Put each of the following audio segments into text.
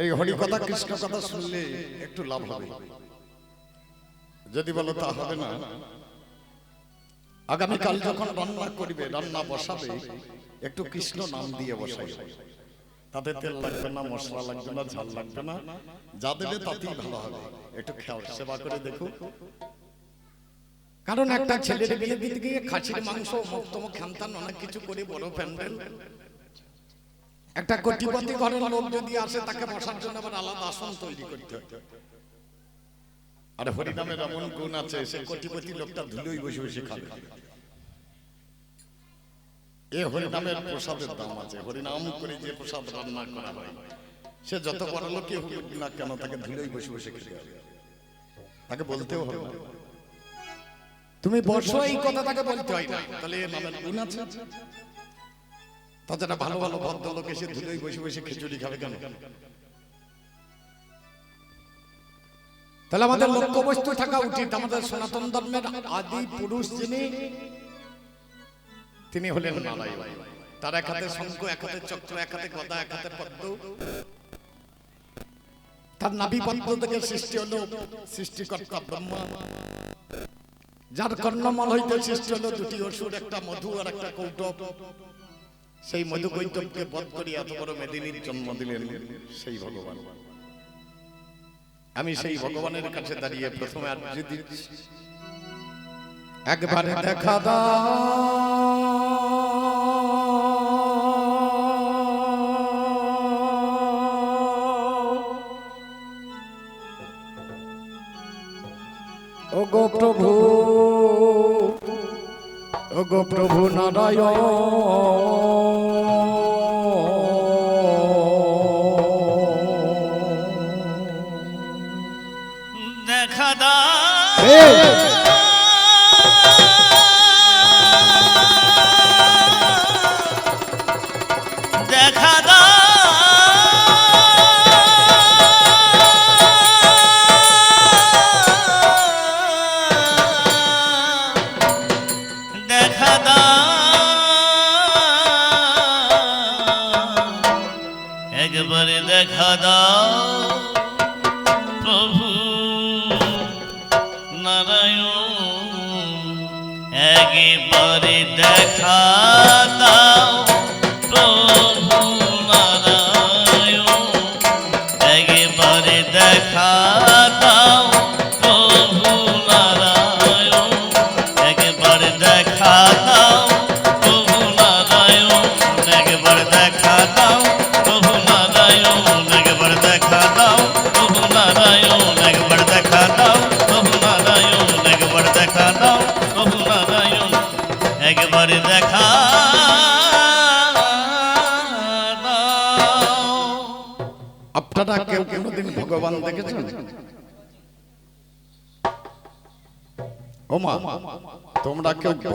এই হরি কথা কৃষ্ণ কথা শুনলে একটু লাভ হবে। যদি বলো তা হবে না আগামীকাল যখন রান্না করবে রান্না বসাবে একটু কৃষ্ণ নাম দিয়ে বসাই তাতে তেল লাগবে না মশলা লাগবে না ঝাল লাগবে না। যা দেবে তাতেই ভালো হবে। একটু খেয়াল সেবা করে দেখো। কারণ একটা ছেলের বিয়ে দিতে গিয়ে খাসির মাংস মক্তম খান্তান অনেক কিছু করে বড় প্যান্ডেল একটা কোটিপতি ঘরের লোক যদি আসে তাকে বসার জন্য আবার আলাদা আসন তৈরি করতে হয়। আর হরিনামের এমন গুণ আছে সে কোটিপতি লোকটা ধুলোই বসে বসে খাবে। এ হরিনামের প্রসাদের দাম আছে। হরিনাম করে যে প্রসাদ রান্না করা হয় সে যত বড় লোকই হোক না কেন তাকে ধুলোই বসে বসে খেতে হবে। তাকে বলতেও হবে। তুমি বসো এই কথা তাকে বলতে হয় না। তাহলে এ নামের গুণ আছে। তাছাড়া ভালো ভালো ভদ্রলোক এসে ধুলোই বসে বসে খিচুড়ি খাবে কেন? তাহলে আমাদের লক্ষ্যবস্তু থাকা উচিত আমাদের সনাতন ধর্মের আদি পুরুষ যিনি তিনি হলেন নারায়ণ তার এক হাতে শঙ্খ এক হাতে চক্র এক হাতে গদা এক হাতে পদ্ম। তার নাভি পদ্ম থেকে সৃষ্টি হলো সৃষ্টিকর্তা ব্রহ্মা। যার কর্ণমল হইতে সৃষ্টি হলো দুটি অসুর একটা মধু আর একটা কৌটব। সেই মধু কৈতবকে বধ করি এত বড় মেদিনীর জন্ম দিলেন সেই ভগবান। আমি সেই ভগবানের কাছে দাঁড়িয়ে প্রথমে আর যদি একবারে দেখা দাও। ও গো প্রভু। গো প্রভু নারায়ণ। দেখা দা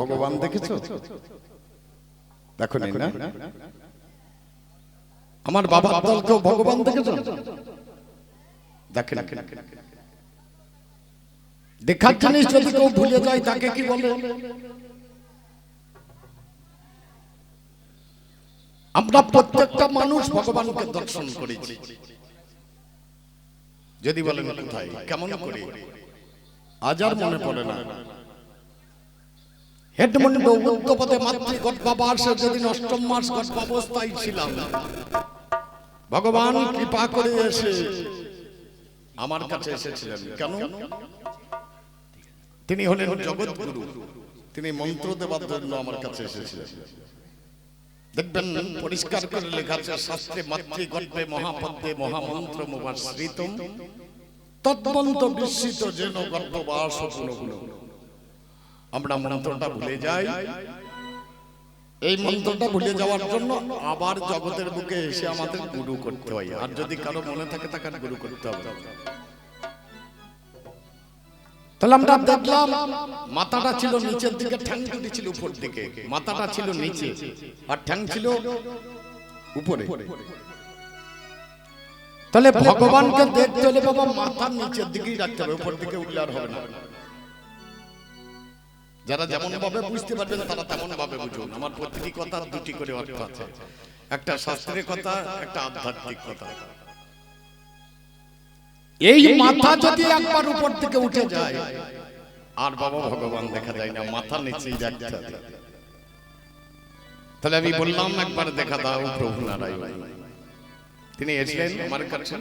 ভগবান দেখেছ? দেখো না আমার বাবার দল কেউ ভগবান দেখেছ? দেখেন দেখার জিনিস যদি কেউ ভুলে যায় তাকে কি বলে? আমরা প্রত্যেকটা মানুষ ভগবানকে দর্শন করেছি। যদি বলেন কোথায়? কেমন করে? আজ আর মনে পড়ে না। হেডমন্ড গর্ভাবাসে যেদিন অষ্টম মাস গর্ভাবস্থায় ছিলাম। ভগবান কৃপা করে এসে আমার কাছে এসেছিলেন। কেন? তিনি হলেন জগৎগুরু। তিনি মন্ত্র দেবার জন্য আমার কাছে এসেছিলেন। দেখবেন, পরিষ্কার করে লেখা আছে, শাস্ত্রে মাতৃ গর্ভে মহাপদ্মে মহামন্ত্র মুবাশ্রিতম। তদ্বন্ত বিস্মিত যেন গর্ভবাস আমরা মন্ত্রটা ভুলে যাই। এই মন্ত্রটা ভুলে যাওয়ার জন্য আবার জগতের বুকে এসে আমাদের গুরু করতে হয়। আর যদি কারও মনে থাকে তাকে গুরু করতে হবে। তাহলে আমরা দেখলাম মাথাটা ছিল নিচের দিকে ঠ্যাং দুটি ছিল উপর দিকে। মাথাটা ছিল নিচে আর ঠ্যাং ছিল উপরে। তাহলে ভগবানকে দেখতে হলে বাবা মাথার নিচের দিকেই রাখতে হবে উপর দিকে উঠলে আর হবে না। যারা যেমন ভাবে বুঝতে পারবেন তারা তেমন ভাবে বুঝুন। আমার প্রতিটি কথার দুটি করে অর্থ আছে। একটা শাস্ত্রের কথা একটা আধ্যাত্মিক কথা। এই মাথা যদি একবার উপর থেকে উঠে যায় আর বাবা ভগবান দেখা যায় না মাথা নিচেই রাখতে তাহলে আমি বললাম একবার দেখা দাও প্রভু নারায়ণ তিনি এসেছেন আমার কাছে?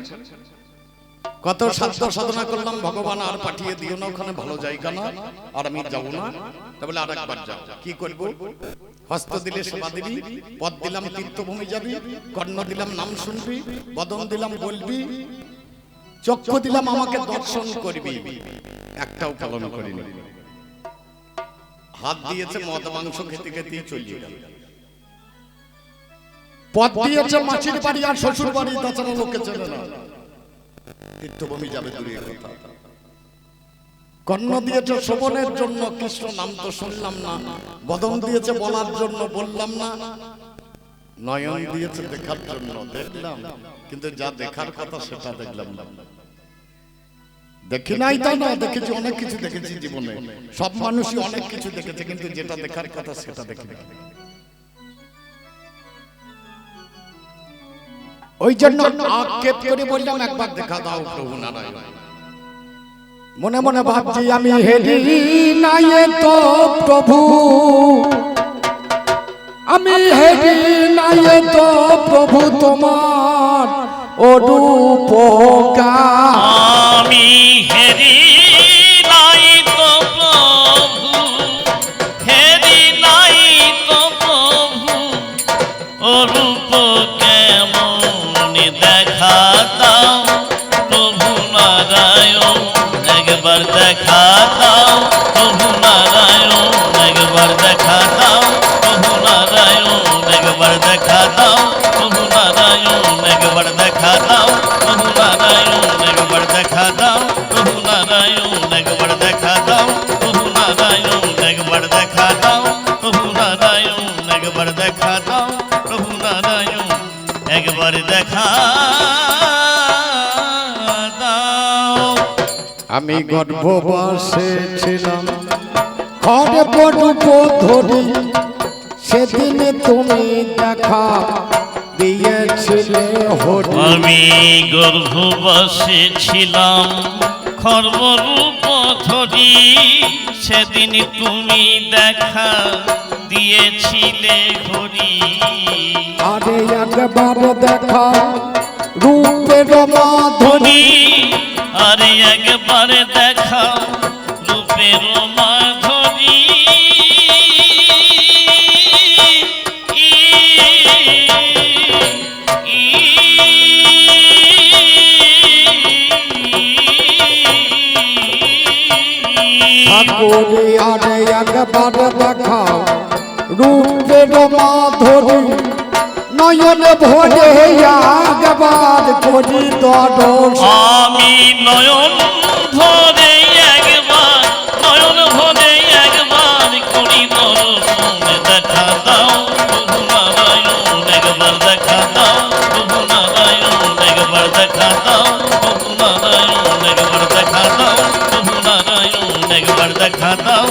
কত সাধ্য সাধনা করলাম, ভগবান আর পাঠিয়ে দিও না, ওখানে ভালো জায়গা না, আর আমি যাব না। তা বলে আর একবার যাও, কি করব? হস্ত দিলে সেবা দিবি, পদ দিলাম, তীর্থভূমি যাবি, কর্ণ দিলাম, নাম শুনবি, বদন দিলাম, বলবি, চক্ষু দিলাম, আমাকে দর্শন করবি। একটাও পালন করিনি। হাত দিয়েছে, মদ, মাংস খেতে খেতেই চলিয়ে গেল। পথ দিয়েছে মাছির বাড়ি আর শ্বশুর বাড়ি তাছাড়া লোকে চেনে না। তীর্থভূমি যাবে দূরে কথা। কর্ণ দিয়েছে শোভনের জন্য কৃষ্ণ নাম তো শুনলাম না। বদন দিয়েছে বলার জন্য বললাম না। নয়ন দিয়েছে দেখার জন্য দেখলাম। কিন্তু যা দেখার কথা সেটা দেখলাম না। দেখি নাই তা না দেখেছি অনেক কিছু দেখেছি জীবনে। সব মানুষই অনেক কিছু দেখেছে কিন্তু যেটা দেখার কথা সেটা দেখি না ওই জন্য আক্ষেপ করে বললাম একবার দেখা দাও প্রভু নারায়ণ। মনে মনে ভাবছি আমি হেরি নাই তো প্রভু। আমি হেরি নাই তো প্রভু তোমার অরূপকার। আমি হেরি গর্ভবাসে ছিলাম ঘরে পড়ুপ ধরি সেদিনে তুমি দেখা দিয়েছিলে হরি। আমি গর্ভবাসে ছিলাম খর্বরূপ ধরি সেদিন তুমি দেখা দিয়েছিলে ঘড়ি আরে একবার দেখা রূপের মাধুরী ধরি আরে একবার দেখা রূপের মাধুরী ঠাকুরি আরে একবার দেখা রূপের মাধুরী নয়ন ভরে একবার করি দর্শন আমি নয়ন ভরে একবার, নয়ন ভরে একবার করি দর্শন দেখা দাও একবার দেখা দাও একবার দেখা দাও একবার দেখা দাও একবার দেখা দাও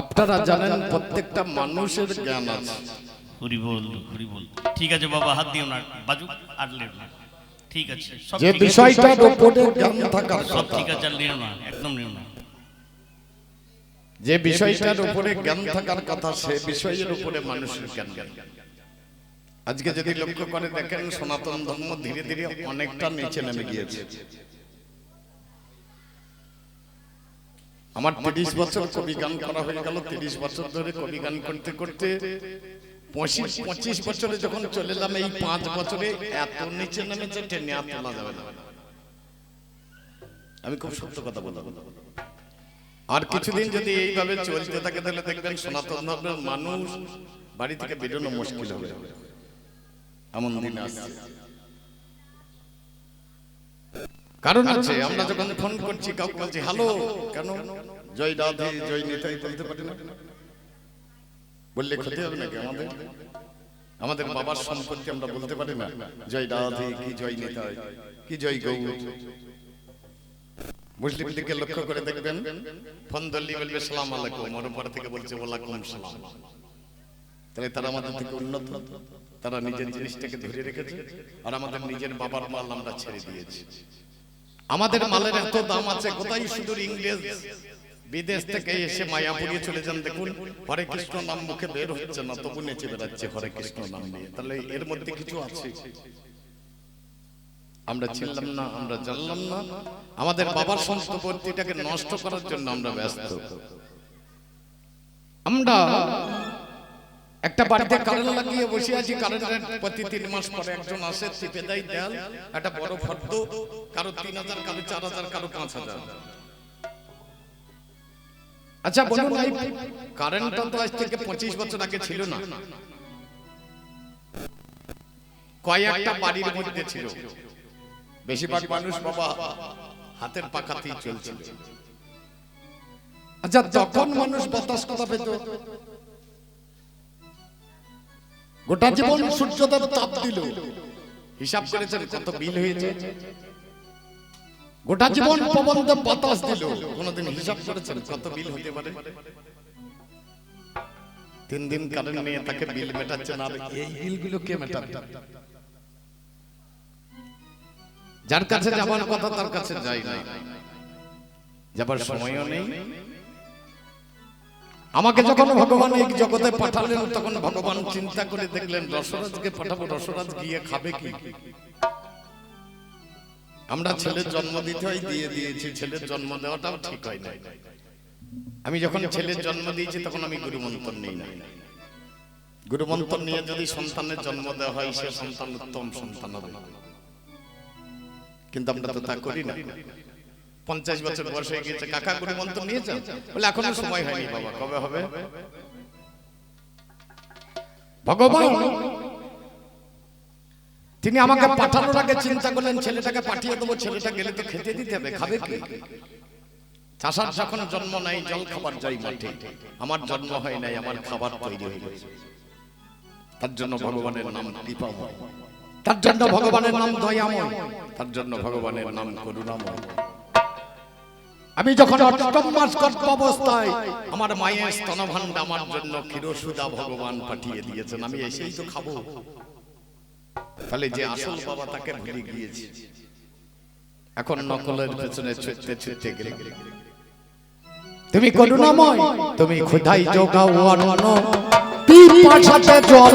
আপনারা জানেন প্রত্যেকটা মানুষের জ্ঞান আছে। হরি বল হরি বল। ঠিক আছে বাবা হাত দিও না বাজু আর না। ঠিক আছে যে বিষয়টার উপরে জ্ঞান থাকার সব ঠিক আছে আর না একদম না। যে বিষয়টার উপরে জ্ঞান থাকার কথা সে বিষয়ের উপরে মানুষের জ্ঞান জ্ঞান। আজকে যদি লক্ষ্য করে দেখেন সনাতন ধর্ম ধীরে ধীরে অনেকটা নিচে নেমে গিয়েছে। আমার তিরিশ বছর কবি গান করা হয়ে গেল তিরিশ বছর ধরে কবি গান করতে করতে পঁচিশ পঁচিশ বছরে যখন চলে এলাম এই পাঁচ বছরে এত নিচে নেমেছে টেনে আর তোলা যাবে না আমি খুব সত্য কথা বললাম। আর কিছুদিন যদি এইভাবে চলতে থাকে তাহলে দেখবেন সনাতন ধর্মের মানুষ বাড়ি থেকে বেরোনো মুশকিল হবে। এমন দিন আসছে। কারণ আছে আমরা যখন ফোন করছি কাউকে বলছি হ্যালো কেন? জয় রাধে জয় নিতাই বলতে পারি না। বললে ক্ষতি হবে নাকি আমাদের? আমাদের? বাবার সম্পত্তি আমরা বলতে পারি না। জয় রাধে কি জয় নিতাই কি জয় গৌর মুসলিম দিকে লক্ষ্য করে দেখবেন ফোন ধরলি বলবে সালাম আলাইকুম। ওর উপর থেকে বলছে ওয়ালাইকুম সালাম। তাহলে তারা আমাদের থেকে উন্নত। তারা নিজের জিনিসটাকে ধরে রেখেছে। আর আমাদের নিজের বাবার মাল আমরা ছেড়ে দিয়েছি। আমাদের মালের এত দাম আছে কোথায় শুধু ইংরেজ বিদেশ থেকে এসে মায়াপুরিয়ে চলে যান দেখুন হরে কৃষ্ণ নাম মুখে বের হচ্ছে না তবু নেচে বেড়াচ্ছে হরে কৃষ্ণ নাম নিয়ে। তাহলে এর মধ্যে কিছু আছে? আমরা ছিলাম না আমরা জানলাম না। আমাদের বাবার সম্পত্তিটাকে নষ্ট করার জন্য আমরা ব্যস্ত। আমরা একটা বাড়িতে কারেন্ট লাগিয়ে বসে আছি কারেন্টের প্রতি তিন মাস পরে একজন আসে চিপে দেয় দেয়াল একটা বড় ফর্দ কারও তিন হাজার কারও চার হাজার কারও পাঁচ হাজার। আচ্ছা বলুন এই কারেন্টটা তো আজ থেকে পঁচিশ বছর আগে ছিল না। কয়েকটা বাড়ির মধ্যে ছিল। বেশিরভাগ মানুষ বাবা হাতের পাখাতেই চলছিল। আচ্ছা তখন মানুষ বাতাস কথা পেত? গোটা জীবন সূর্যদেব তাপ দিল। হিসাব করেছেন কত বিল হয়েছে? গোটা জীবন পবনদেব বাতাস দিল। কোনদিন হিসাব করেছেন কত বিল হতে পারে? তিন দিন কারেন্ট নিয়ে তাকে বিল মেটাচ্ছেন আর এই বিলগুলো কে মেটাবে? যার কাছে যাবার কথা তার কাছে যাই না। যাবার সময়ও নেই। আমাকে যখন ভগবান এই জগতে পাঠালেন তখন ভগবান চিন্তা করে দেখলেন রসরাজকে পাঠাবো রসরাজ গিয়ে খাবে কি? আমরা ছেলের জন্ম দিতে হয় দিয়ে দিয়েছি ছেলের জন্ম দেওয়াটাও ঠিক হয় না আমি যখন ছেলের জন্ম দিয়েছি তখন আমি গুরুমন্ত্র নিই। না গুরুমন্ত্র নিয়ে যদি সন্তানের জন্ম দেওয়া হয় সে সন্তান উত্তম সন্তান হবে। কিন্তু আমরা তো তা করি না। পঞ্চাশ বছর বয়স হয়ে গেছে কাকা গুরুমন্ত্র নিয়েছেন বলে এখনও সময় হয়নি বাবা কবে হবে? ভগবান! তিনি আমাকে পাঠানোর আগে চিন্তা করলেন ছেলেটাকে পাঠিয়ে দেবো ছেলেটা গেলে তো খেতে দিতে হবে খাবে কি? চাষার যখন জন্ম নাই জল খাবার যাই মাঠে। আমার জন্ম হয় নাই আমার খাবার তৈরি হয়ে গেছে। তার জন্য ভগবানের নাম কৃপাময় তার জন্য ভগবানের নাম দয়াময়। তার জন্য ভগবানের নাম করুণাময়। আমি যখন অষ্টম মাস গর্ভ অবস্থায় আমার মায়ের স্তনভাণ্ড আমার জন্য ক্ষীরসুদা ভগবান পাঠিয়ে দিয়েছেন, আমি এসেই তো খাব। তাহলে যে আসল বাবা তাকে ভুলে গিয়েছি। এখন নকলের পেছনে ছুটতে ছুটতে গেলে তুমি করুণাময়, তুমি ক্ষুধাই যোগাও অন্ন পিপাসাতে জল,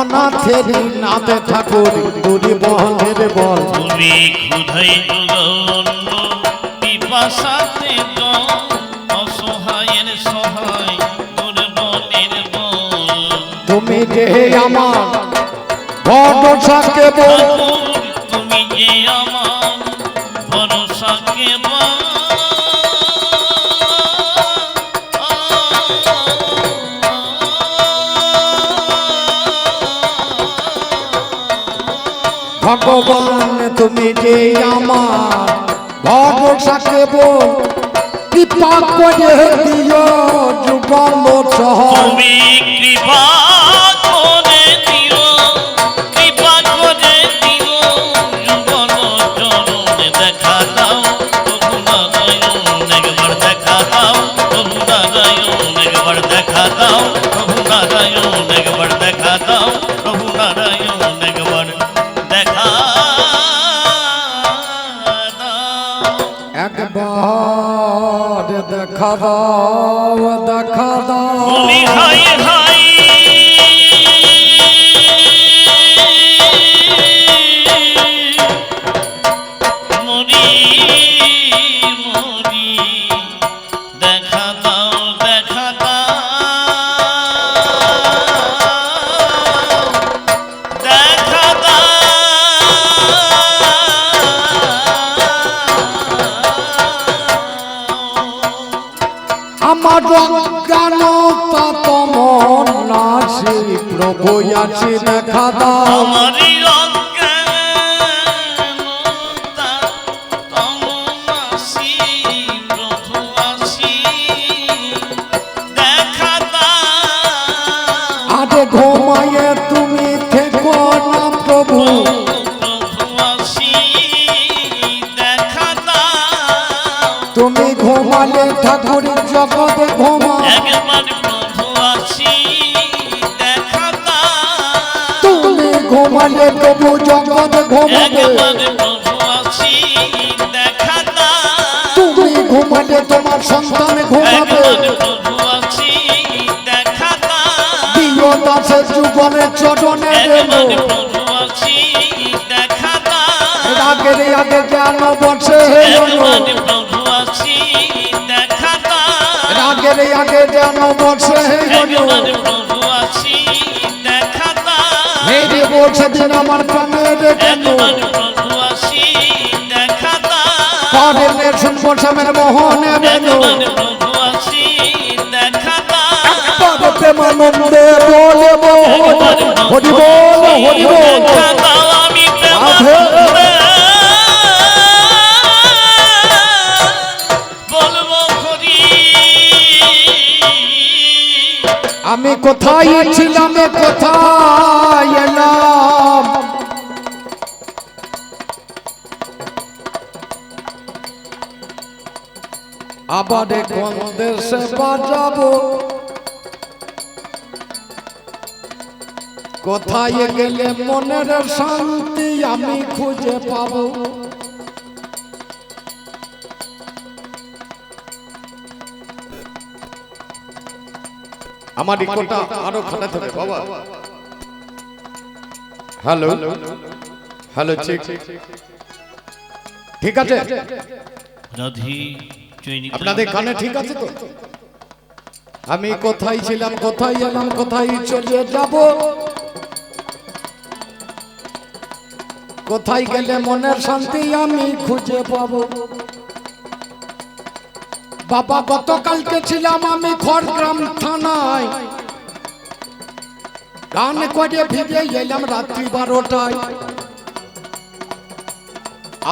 অনাথের নাতে ঠাকুর, দুর্বলের বল। তুমি ক্ষুধাই যোগান্ন পিপাসাতে জল অসহায়ের সহায় দুর্বলের বল তুমি যে আমার ভরসাকে তুমি যে আমার ভরসা ভগবান তুমি যে আমার ভরসাকে বল কৃপা করে দিও যুগল সহ। কৃপা প্রভু আছি দেখা দাও। আমারই ঘুমাইয়ে তুমি থেকো না প্রভু। দাও। ঘুমালে ঠাকুর জগতে ঘুমালে তবু জগৎ ঘুমাবে তুমি ঘুমালে তোমার সন্তান ঘুমাবে। প্রিয় দাসের চরণে দাও রাগের আগে জ্ঞান বসে রাগের আগে জ্ঞান বসে হেরে বসে দিন আমার প্রাণের কেন শুনব স্বামীর মোহনে বেন। প্রেমানন্দে বলে মোহন। হরি বল হরি বল। দেখা দাও আমি রাধে। আমি কোথায় ছিলাম কোথায় এলাম? আবার কোন দেশে বাজাবো? কোথায় গেলে মনের শান্তি আমি খুঁজে পাবো? আমার ইকোটা আরও খাটাতে হবে বাবা। হ্যালো? হ্যালো? ঠিক। আছে? রাধি আপনাদের কানে ঠিক আছে তো? আমি কোথায় ছিলাম কোথায় এলাম কোথায় চলে যাব? কোথায় গেলে মনের শান্তি আমি খুঁজে পাব? বাবা, গতকালকে ছিলাম আমি খড়গ্রাম থানায়। গান করে ফিরে এলাম রাত্রি বারোটায়।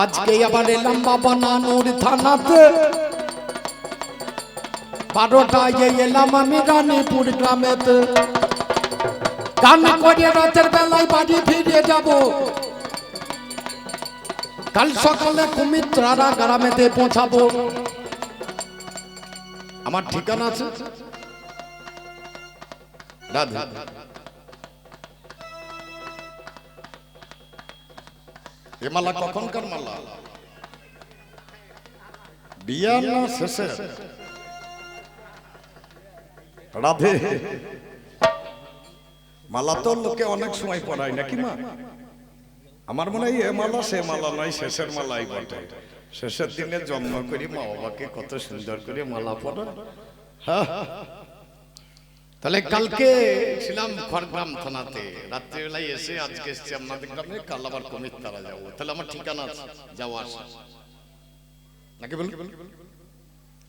আজকে আবার এলাম বাবা নানুর থানাতে। বারোটায় এলাম আমি রানীপুর গ্রামেতে। গান করে রাতের বেলায় বাড়ি ফিরে যাব। কাল সকালে কুমিত্রারা গ্রামেতে পৌঁছাবো। আমার ঠিকানা আছে? এ মালা কখনকার মালা? বিয়ার না শেষে রাধে। মালা তো লোকে অনেক সময় পড়ায় নাকি মা? আমার মনে হয় এ মালা সে মালা নয়, শেষের মালাই বটে। শেষের দিনে জন্ম করি মা বাবাকে কত সুন্দর করে মালা পড়া হ্যাঁ। তাহলে কালকে ছিলাম খড়গ্রাম থানাতে। রাত্রিবেলায় এসে আজকে এসছি আপনাদের গ্রামে কাল আবার কমিত তারা যাব। তাহলে আমার ঠিকানা আছে যাওয়া আসা। নাকি বল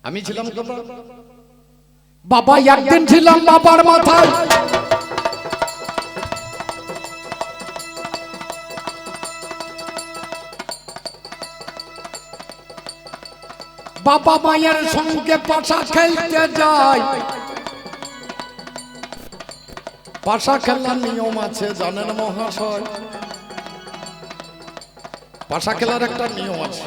আমি ছিলাম বাবা একদিন ছিলাম বাবার মাথায়। বাবা মায়ের সঙ্গে পাশা খেলতে যায়। পাশা খেলার নিয়ম আছে, জানেন মহাশয়? পাশা খেলার একটা নিয়ম আছে।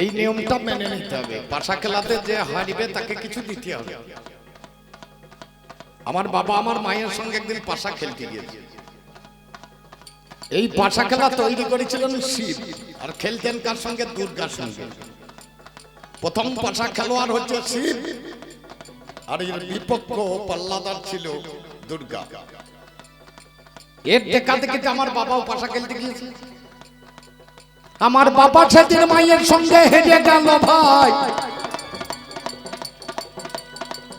এই নিয়মটা মেনে নিতে হবে। পাশা খেলাতে যে হারিবে, তাকে কিছু দিতে হবে। আমার বাবা আমার মায়ের সঙ্গে একদিন পাশা খেলতে গিয়েছে। এই পাশা খেলা তৈরি করেছিলেন শিব আর খেলতেন কার সঙ্গে? দুর্গার সঙ্গে। প্রথম পাশা খেলোয়াড় হচ্ছে শিব। আর এর বিপক্ষ পাল্লাদার ছিল দুর্গা। এর দেখা দেখে আমার বাবাও পাশা খেলতে গিয়েছে। আমার বাবা সেদিন মায়ের সঙ্গে হেরে গেল ভাই।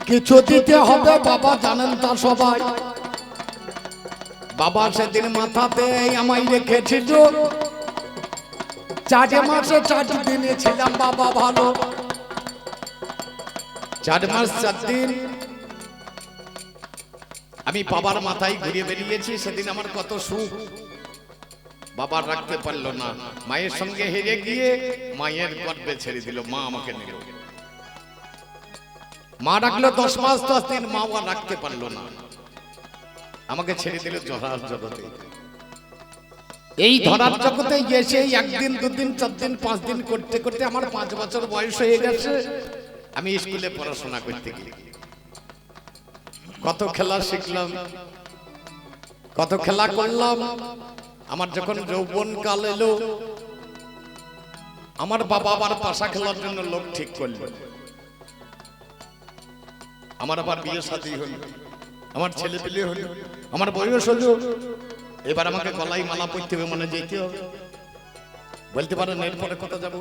কিছু দিতে হবে বাবা জানেন তা সবাই। বাবা সেদিন মাথাতে আমায় রেখেছিল। চার মাসে চার দিনে ছিলাম বাবা ভালো। চার মাস, চার দিন। আমি বাবার মাথায় ঘুরিয়ে বেরিয়েছি, সেদিন আমার কত সুখ। বাবা রাখতে পারল না। মায়ের সঙ্গে হেরে গিয়ে মায়ের গর্বে ছেড়ে দিল, মা আমাকে নিল। মা রাখল দশ মাস, দশ দিন, মা রাখতে পারল না। আমাকে ছেড়ে দিল জহার জগতে। এই ধরার জগতে এসে একদিন দুদিন চার দিন পাঁচ দিন করতে করতে আমার পাঁচ বছর বয়স হয়ে গেছে। আমি স্কুলে পড়াশোনা করতে গেলি কত খেলা শিখলাম। কত খেলা করলাম। আমার যখন যৌবন কাল এলো আমার বাবা আবার পাশা খেলার জন্য লোক ঠিক করল। আমার আবার বিয়ে সাথী হলো। আমার ছেলে পেলে হলো, আমার বয়স হলো। এবার আমাকে গলায় মালা পরতে হবে মানে যেতে হবে। বলতে পারেন এরপরে কোথা যাব।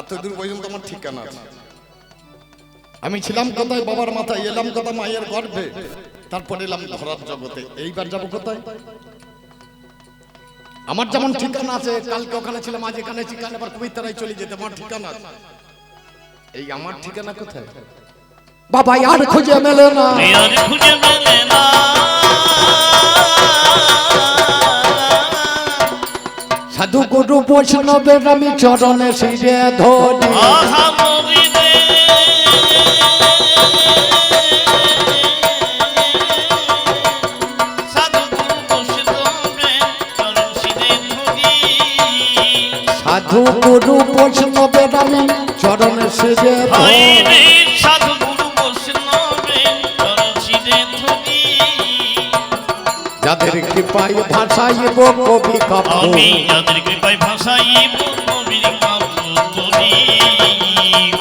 এত দূর পর্যন্ত আমার ঠিকানা আছে। আমি ছিলাম কোথায়? বাবার মাথায় এলাম কোথায়? মায়ের গর্ভে। তারপর এলাম ধরার জগতে। এইবার যাব কোথায়? আমার যেমন ঠিকানা আছে, কালকে ওখানে ছিলাম, আজ এখানে ঠিকানা আবার কবিতারাই চলে যেতে, আমার ঠিকানা। এই আমার ঠিকানা কোথায়? বাবা আর খুঁজে মেলে না। আর খুঁজে মেলে না। সাধু গুরু বৈষ্ণবের আমি শিরে ধরি। চরণ শিরে ধরি। সাধু গুরু বৈষ্ণবের আমি চরণে শিরে ধরি। সাধু যাদের কৃপায় ভাষাইব কবি কাব্য আমি যাদের কৃপায় ভাষাইব কাব্য তরি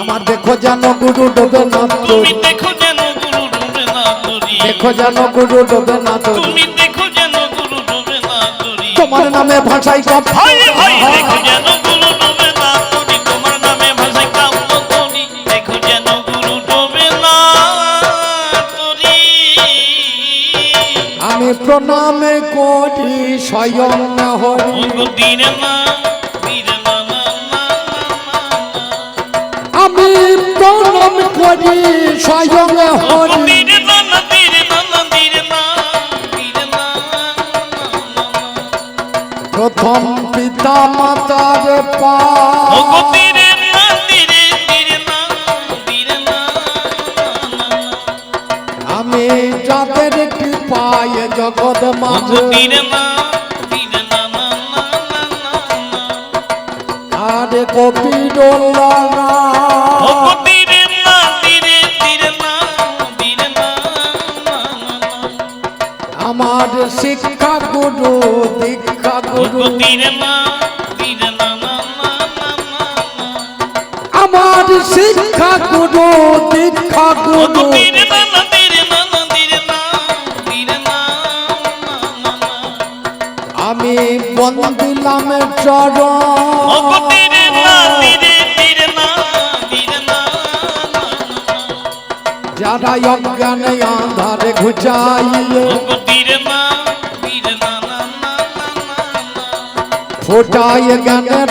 আমার দেখো যেন গুরু ডোবে না তুমি দেখো যেন গুরু ডুবে না তরি দেখো যেন গুরু ডোবে না তরি তুমি দেখো যেন গুরু ডুবে না তরি তোমার নামে ভাষাই কাব্য ভাই ভাই দেখো যেন আমি প্রণামে করি স্বয়ং হরি। আমি প্রণাম করি স্বয়ং হরি। প্রথম পিতা মাতার পা। আর আমার শিক্ষা গুরু দীক্ষা গুরু আমার শিক্ষা গুরু দীক্ষা গুরু বন্দিলাম চরণ। যারা অজ্ঞানে আধারে না ফোটায় জ্ঞানের